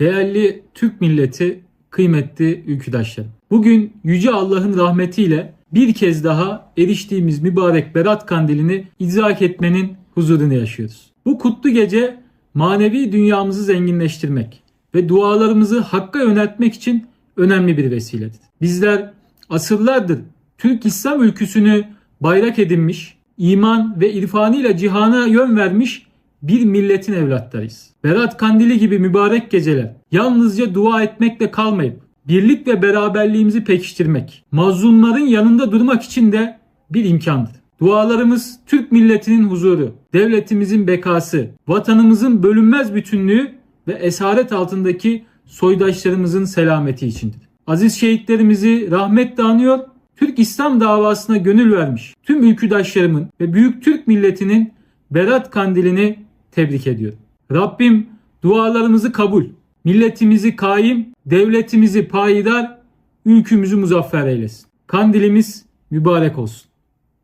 Değerli Türk milleti, kıymetli ülküdaşlarım. Bugün Yüce Allah'ın rahmetiyle bir kez daha eriştiğimiz mübarek Berat Kandilini idrak etmenin huzurunu yaşıyoruz. Bu kutlu gece manevi dünyamızı zenginleştirmek ve dualarımızı Hakk'a yöneltmek için önemli bir vesiledir. Bizler asırlardır Türk İslam ülküsünü bayrak edinmiş, iman ve irfanıyla cihana yön vermiş bir milletin evlatlarıyız. Berat Kandili gibi mübarek geceler yalnızca dua etmekle kalmayıp birlik ve beraberliğimizi pekiştirmek, mazlumların yanında durmak için de bir imkandır. Dualarımız Türk milletinin huzuru, devletimizin bekası, vatanımızın bölünmez bütünlüğü ve esaret altındaki soydaşlarımızın selameti içindir. Aziz şehitlerimizi rahmetle anıyor, Türk İslam davasına gönül vermiş tüm ülküdaşlarımın ve büyük Türk milletinin Berat Kandilini tebrik ediyorum. Rabbim dualarımızı kabul, milletimizi kaim, devletimizi payidar, ülkümüzü muzaffer eylesin. Kandilimiz mübarek olsun.